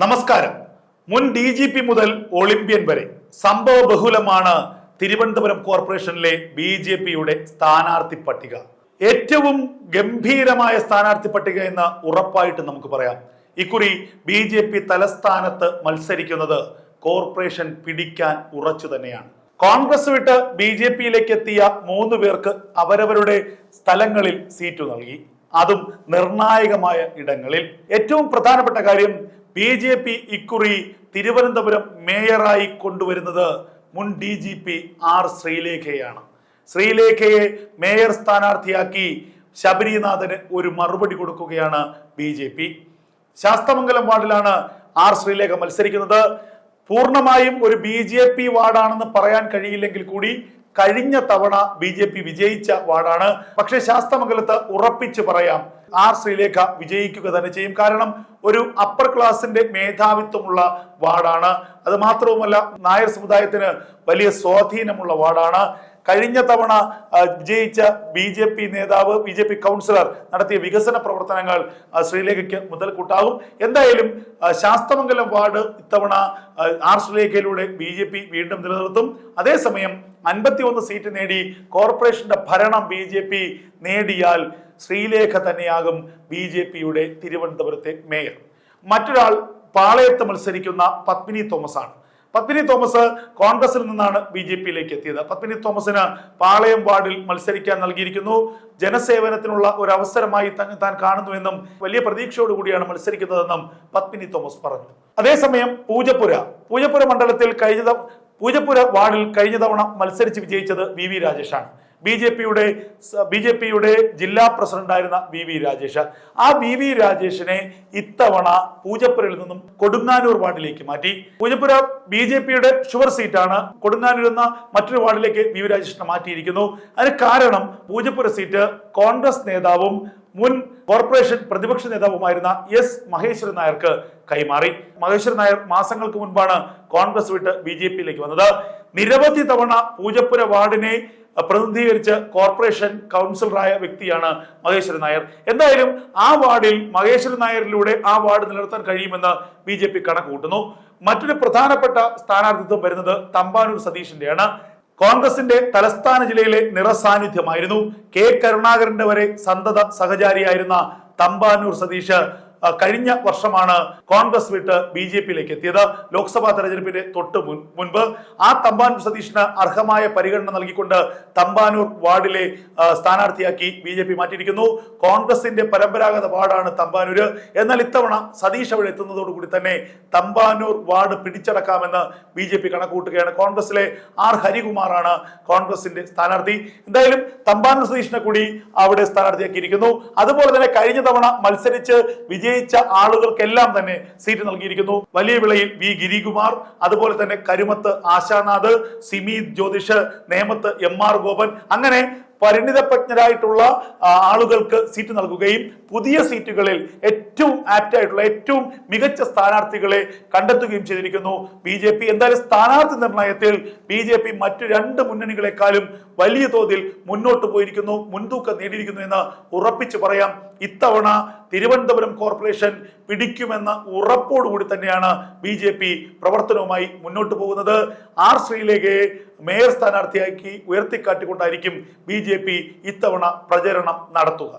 നമസ്കാരം. മുൻ D G P മുതൽ ഒളിമ്പ്യൻ വരെ സംഭവ ബഹുലമാണ് തിരുവനന്തപുരം കോർപ്പറേഷനിലെ ബി ജെ പിയുടെ സ്ഥാനാർത്ഥി പട്ടിക. ഏറ്റവും ഗംഭീരമായ സ്ഥാനാർത്ഥി പട്ടിക എന്ന് ഉറപ്പായിട്ട് നമുക്ക് പറയാം. ഇക്കുറി ബി ജെ പി തലസ്ഥാനത്ത് മത്സരിക്കുന്നത് കോർപ്പറേഷൻ പിടിക്കാൻ ഉറച്ചു തന്നെയാണ്. കോൺഗ്രസ് വിട്ട് ബി ജെ പിയിലേക്ക് എത്തിയ മൂന്ന് പേർക്ക് അവരവരുടെ സ്ഥലങ്ങളിൽ സീറ്റ് നൽകി. അതും നിർണായകമായ ഇടങ്ങളിൽ. ഏറ്റവും പ്രധാനപ്പെട്ട കാര്യം ബി ജെ പി ഇക്കുറി തിരുവനന്തപുരം മേയറായി കൊണ്ടുവരുന്നത് മുൻ ഡി ജി പി ആർ ശ്രീലേഖയാണ്. ശ്രീലേഖയെ മേയർ സ്ഥാനാർത്ഥിയാക്കി ശബരിനാഥന് ഒരു മറുപടി കൊടുക്കുകയാണ് ബി ജെ പി. ശാസ്തമംഗലം വാർഡിലാണ് ആർ ശ്രീലേഖ മത്സരിക്കുന്നത്. പൂർണമായും ഒരു ബി ജെ പി വാർഡാണെന്ന് പറയാൻ കഴിയില്ലെങ്കിൽ കൂടി കഴിഞ്ഞ തവണ ബി ജെ പി വിജയിച്ച വാർഡാണ്. പക്ഷെ ശാസ്തമംഗലത്ത് ഉറപ്പിച്ചു പറയാം ആർ ശ്രീലേഖ വിജയിക്കുക തന്നെ ചെയ്യും. കാരണം ഒരു അപ്പർ ക്ലാസിന്റെ മേധാവിത്വമുള്ള വാർഡാണ്. അത് മാത്രവുമല്ല നായർ സമുദായത്തിന് വലിയ സ്വാധീനമുള്ള വാർഡാണ്. കഴിഞ്ഞ തവണ വിജയിച്ച ബി ജെ പി നേതാവ് ബി ജെ പി കൗൺസിലർ നടത്തിയ വികസന പ്രവർത്തനങ്ങൾ ശ്രീലേഖയ്ക്ക് മുതൽക്കൂട്ടാകും. എന്തായാലും ശാസ്തമംഗലം വാർഡ് ഇത്തവണ ആർ ശ്രീലേഖയിലൂടെ ബി വീണ്ടും നിലനിർത്തും. അതേസമയം അൻപത്തി ഒന്ന് സീറ്റ് നേടി കോർപ്പറേഷന്റെ ഭരണം ബി ജെ പി നേടിയാൽ ശ്രീലേഖ തന്നെയാകും ബി ജെ പിയുടെ തിരുവനന്തപുരത്തെ മേയർ. മറ്റൊരാൾ പാളയത്ത് മത്സരിക്കുന്ന പത്മിനി തോമസ് ആണ് പത്മിനി തോമസ് കോൺഗ്രസിൽ നിന്നാണ് ബി ജെ പിയിലേക്ക് എത്തിയത്. പത്മിനി തോമസിന് പാളയം വാർഡിൽ മത്സരിക്കാൻ നൽകിയിരിക്കുന്നു. ജനസേവനത്തിനുള്ള ഒരു അവസരമായി തന്നെ താൻ കാണുന്നുവെന്നും വലിയ പ്രതീക്ഷയോടുകൂടിയാണ് മത്സരിക്കുന്നതെന്നും പത്മിനി തോമസ് പറഞ്ഞു. അതേസമയം പൂജപ്പുര. പൂജപ്പുര മണ്ഡലത്തിൽ കഴിഞ്ഞ പൂജപ്പുര വാർഡിൽ കഴിഞ്ഞ തവണ മത്സരിച്ച് വിജയിച്ചത് വി വി രാജേഷാണ്. ബി ജെ പിയുടെ ബി ജെ പിയുടെ ജില്ലാ പ്രസിഡന്റായിരുന്ന വി വി രാജേഷ്. ആ വി വി രാജേഷിനെ ഇത്തവണ പൂജപ്പുരയിൽ നിന്നും കൊടുങ്ങാനൂർ വാർഡിലേക്ക് മാറ്റി. പൂജപ്പുര ബി ജെ പിയുടെ ഷുവർ സീറ്റാണ് കൊടുങ്ങാനൂർ എന്ന മറ്റൊരു വാർഡിലേക്ക് വി വി രാജേഷിനെ മാറ്റിയിരിക്കുന്നു. അതിന് കാരണം പൂജപ്പുര സീറ്റ് കോൺഗ്രസ് നേതാവും മുൻ കോർപ്പറേഷൻ പ്രതിപക്ഷ നേതാവുമായിരുന്ന എസ് മഹേശ്വരൻ നായർക്ക് കൈമാറി. മഹേശ്വരൻ നായർ മാസങ്ങൾക്ക് മുൻപാണ് കോൺഗ്രസ് വിട്ട് ബി ജെ പിയിലേക്ക് വന്നത്. നിരവധി തവണ പൂജപ്പുര വാർഡിനെ പ്രതിനിധീകരിച്ച് കോർപ്പറേഷൻ കൗൺസിലറായ വ്യക്തിയാണ് മഹേശ്വരൻ നായർ. എന്തായാലും ആ വാർഡിൽ മഹേശ്വരൻ നായരിലൂടെ ആ വാർഡ് നിലനിർത്താൻ കഴിയുമെന്ന് ബി ജെ പി കണക്ക് കൂട്ടുന്നു മറ്റൊരു പ്രധാനപ്പെട്ട സ്ഥാനാർത്ഥിത്വം വരുന്നത് തമ്പാനൂർ സതീഷിന്റെയാണ്. കോൺഗ്രസിന്റെ തലസ്ഥാന ജില്ലയിലെ നിറസാന്നിധ്യമായിരുന്നു കെ കരുണാകരന്റെ വരെ സന്തത സഹചാരിയായിരുന്ന തമ്പാനൂർ സതീഷ് കഴിഞ്ഞ വർഷമാണ് കോൺഗ്രസ് വിട്ട് ബി ജെ പിയിലേക്ക് എത്തിയത്. ലോക്സഭാ തെരഞ്ഞെടുപ്പിന്റെ തൊട്ട് മുൻപ് ആ തമ്പാൻ സതീഷിന് അർഹമായ പരിഗണന നൽകിക്കൊണ്ട് തമ്പാനൂർ വാർഡിലെ സ്ഥാനാർത്ഥിയാക്കി ബി ജെ പി മാറ്റിയിരിക്കുന്നു. കോൺഗ്രസിന്റെ പരമ്പരാഗത വാർഡാണ് തമ്പാനൂര്. എന്നാൽ ഇത്തവണ സതീഷ് അവിടെ എത്തുന്നതോടുകൂടി തന്നെ തമ്പാനൂർ വാർഡ് പിടിച്ചടക്കാമെന്ന് ബി ജെ പി കണക്കുകൂട്ടുകയാണ്. കോൺഗ്രസിലെ ആർ ഹരികുമാറാണ് കോൺഗ്രസിന്റെ സ്ഥാനാർത്ഥി. എന്തായാലും തമ്പാനൂർ സതീഷിനെ കൂടി അവിടെ സ്ഥാനാർത്ഥിയാക്കിയിരിക്കുന്നു. അതുപോലെ തന്നെ കഴിഞ്ഞ തവണ മത്സരിച്ച് വിജയിച്ച ആളുകൾക്കെല്ലാം തന്നെ സീറ്റ് നൽകിയിരിക്കുന്നു. വലിയ വിളയിൽ വി. ഗിരികുമാർ അതുപോലെ തന്നെ കരുമത്ത് ആശാനാഥ് സിമി ജ്യോതിഷ് നേമത്ത് എം ആർ ഗോപൻ. അങ്ങനെ പരിണിതപ്രജ്ഞരായിട്ടുള്ള ആളുകൾക്ക് സീറ്റ് നൽകുകയും പുതിയ സീറ്റുകളിൽ ഏറ്റവും ആപ്റ്റ് ആയിട്ടുള്ള ഏറ്റവും മികച്ച സ്ഥാനാർത്ഥികളെ കണ്ടെത്തുകയും ചെയ്തിരിക്കുന്നു. ബി ജെ പി എന്തായാലും സ്ഥാനാർത്ഥി നിർണയത്തിൽ ബി ജെ പി മറ്റു രണ്ട് മുന്നണികളെക്കാളും വലിയ തോതിൽ മുന്നോട്ട് പോയിരിക്കുന്നു മുൻതൂക്കം നേടിയിരിക്കുന്നു എന്ന് ഉറപ്പിച്ചു പറയാം. ഇത്തവണ തിരുവനന്തപുരം കോർപ്പറേഷൻ പിടിക്കുമെന്ന ഉറപ്പോടുകൂടി തന്നെയാണ് ബി ജെ പി പ്രവർത്തനവുമായി മുന്നോട്ട് പോകുന്നത്. ആർ ശ്രീലേഖയെ മേയർ സ്ഥാനാർത്ഥിയാക്കി ഉയർത്തിക്കാട്ടിക്കൊണ്ടായിരിക്കും ബി ജെ പി ഇത്തവണ പ്രചരണം നടത്തുക.